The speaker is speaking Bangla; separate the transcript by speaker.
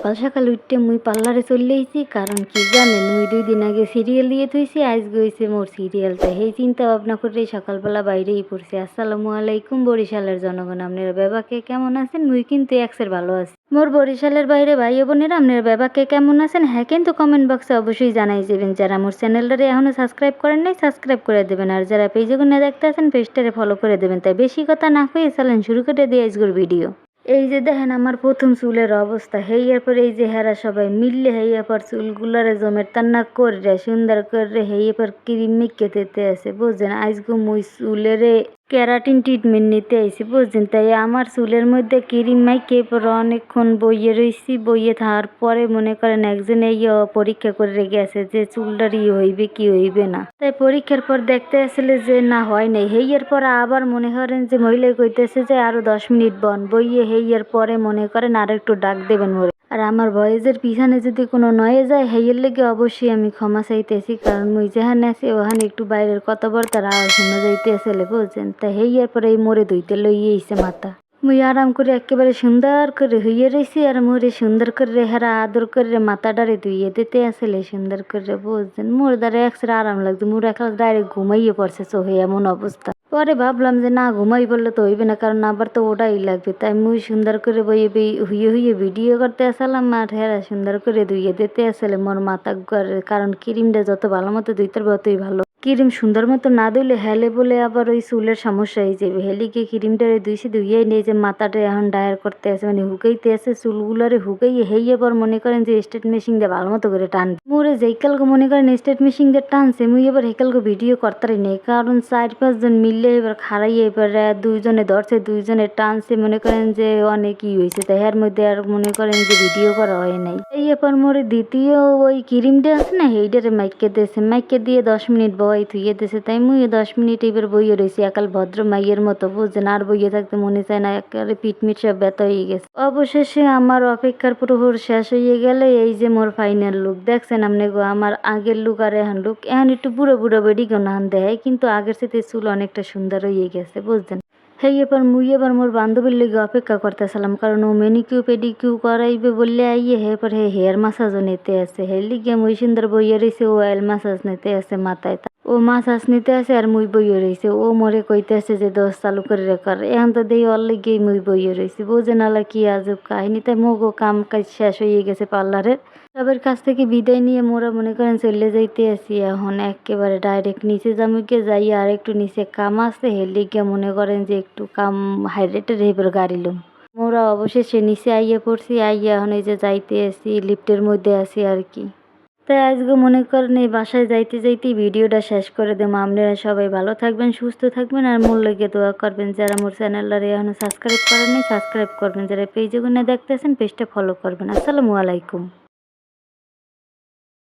Speaker 1: সকাল সকাল উঠতে মুই পার্লারে চলে আইছি, কারণ কি জানেন, মুই দুই দিন আগে সিরিয়াল দিয়ে থইছি আজ গইছে মোর সিরিয়ালটা সেই চিন্তা ভাবনা করে সকালবেলা বাইরেই পড়ছি। আসসালামু আলাইকুম বরিশালের জনগণ, আপনারা বেবাকে কেমন আছেন? মুই কিন্তু একসের ভালো আছি। মোর বরিশালের বাইরে ভাই বোনেরা, আপনারা বেবাকে কেমন আছেন? হ্যাঁ কিন্তু কমেন্ট বক্সে অবশ্যই জানাই যাবেন যারা মোর চ্যানেলটারে এখনও সাবস্ক্রাইব করেন নাই সাবস্ক্রাইব করে দেবেন। আর যারা পেজে গুনে দেখতে আছেন পেজটারে ফলো করে দেবেন। তাই বেশি কথা না কয়ে চালেন, শুরু করে দিয়ে আজকের ভিডিও এই যে দেখেন আমার প্রথম চুলের অবস্থা হেইয়ার পর এই যে হেরা সবাই মিললে হেইয়া পর চুলগুলারে জমের তান্না করে সুন্দর করে হেইয়া পর ক্রিম মেখে দিতে আছে, বুঝছেন? আজকে মুই চুলেরে ক্যারাটিন ট্রিটমেন্ট নিতে আইছি, বুঝছেন? তাই আমার চুলের মধ্যে ক্রিম মাইকে পর অনেকক্ষণ বইয়ে রইছি, বইয়ে থাকার পরে মনে করেন একজন এই পরীক্ষা করে আছে যে চুলটার ই হইবে কি হইবে না। তাই পরীক্ষার পর দেখতে আসলে যে না, হয় নাই। হেইয়ের পর আবার মনে করেন যে মহিলা কইতেছে যে আরও দশ মিনিট বন। বইয়ে হেইয়ের পরে মনে করেন আর একটু ডাক দেবেন মোরে। আর আমার ভয়েসের পিছনে যদি কোনো নয়ে যায়, হেইয়ের লেগে অবশ্যই আমি ক্ষমা চাইতেছি, কারণ মুই যেখানে আছি, ওখানে একটু বাইরের কথাবার্তার আওয়াজ শোনা যাইতে আসলে বুঝছেন তাই হেইয়ার পরে এই মোরে ধুইতে লইয়ে আইছে মাথা। মুই আরাম করে একেবারে সুন্দর করে হইয়ে রইছি, আর মোরে সুন্দর করে হেরা আদর করে মাথাটারে ধুইয়ে দিতে আসলে সুন্দর করে বুঝছেন মোর দ্বারা একসাথে আরাম লাগছে, মোর একলা ডাইরেক্ট ঘুমাইয়ে পড়ছে, চোখে এমন অবস্থা। পরে ভাবলাম যে, না ঘুমাই বললে তো হইবে না, কারণ আবার তো ওটাই লাগবে। তাই মুই সুন্দর করে বইয়ে বই, হুইয়ে হুইয়ে ভিডিও করতে আসলাম, আর হেরা সুন্দর করে ধুইয়ে দিতে আসলে মোর মাথা কারণ ক্রিমটা যত ভালো মতো ধুইতে ততই ভালো। ক্রিম সুন্দর মতো না ধুইলে হেলে বলে আবার ওই চুলের সমস্যা হয়ে যাবে হেলিকে ক্রিমটারে ধুইছে, ধুইয়াই নিয়ে যে মাথাটা এখন ডায়ার করতে আছে মানে হুকাইতে আছে, চুলগুলারে হুকাইয়ে হেই এবার মনে করেন যে স্টেট মেশিন দিয়ে ভালো মতো করে টান মোরে যেইকালকে মনে করেন স্টেট মেশিন দিয়ে টানছে, মুই এবার হেকালকে ভিডিও করতারি নেই, কারণ চার পাঁচজন মিললে এবার খাড়াইয়ে এবার দুইজনে ধরছে, দুইজনে টানছে, মনে করেন যে অনেক হয়েছে তাই এর মধ্যে আর মনে করেন যে ভিডিও করা হয় নাই। এই এবার মোরে দ্বিতীয় ওই ক্রিমটা আছে না সেইটারে মাইকে দিয়েছে মাইকে দিয়ে দশ মিনিট বই থুইয়ে দিয়েছে তাই মুই দশ মিনিট এবার বইয়ে রয়েছি একাল ভদ্র মাইয়ের মতো বুঝছেন, আর বইয়ে থাকতে মনে চায় না, একেবারে পিটমিট সব ব্যথা হয়ে গেছে। অবশেষে আমার অপেক্ষার প্রহর শেষ হয়ে গেলে এই যে মোর ফাইনাল লুক দেখছেন আপনি গো, আমার আগের লুক আর এখন লুক এখন একটু বুড়ো বুড়ো বেডি নান দেয়, কিন্তু আগের সাথে চুল অনেকটা সুন্দর হয়ে গেছে, বুঝছেন? হেই, এবার মুই এবার মোর বান্ধবীর লেগে অপেক্ষা করতেছিলাম, কারণ ও মেনিকিউ পেডিকিউ করাইবে বললে আইয়ে, হে পর হে হেয়ার মাসাজও নিতে আছে। হে লিগে মুই সুন্দর বইয়ে রয়েছে ও অয়েল মাসাজ নিতে আছে মাথায়। ও মাসাজ নিতে আসে আর মুই বইয়ে রয়েছে ও মরে কইতে আছে যে দশ চালু করে রেখার। এখন তো দেই অর লেগেই মুই বইয়ে রয়েছি বুঝে নালা কি আজব কাহিনী। তাই মোগো কাম কাজ শেষ হয়ে গেছে পার্লারের। সবার কাছ থেকে বিদায় নিয়ে মোরা মনে করেন চলে যাইতে আসি এখন একেবারে ডাইরেক্ট নিচে জামুকে যাই আর একটু নিচে কাম আছে। হেলে গিয়ে মনে করেন যে একটু কাম হাইরেটের এবার গাড়ি লুম। মোরা অবশেষে নিচে আইয়া পড়ছি। আইয়া এখন এই যে যাইতে আসি লিফটের মধ্যে আছি আর কি। তাই আজকে মনে করেন এই বাসায় যাইতে যাইতেই ভিডিওটা শেষ করে দেবো। আপনারা সবাই ভালো থাকবেন, সুস্থ থাকবেন, আর মূল লেগে দোয়া করবেন যারা মোর চ্যানেলটারে এখনও সাবস্ক্রাইব করেন সাবস্ক্রাইব করবেন। যারা পেজে গুনে দেখতেছেন পেজটা ফলো করবেন। আসসালামু আলাইকুম।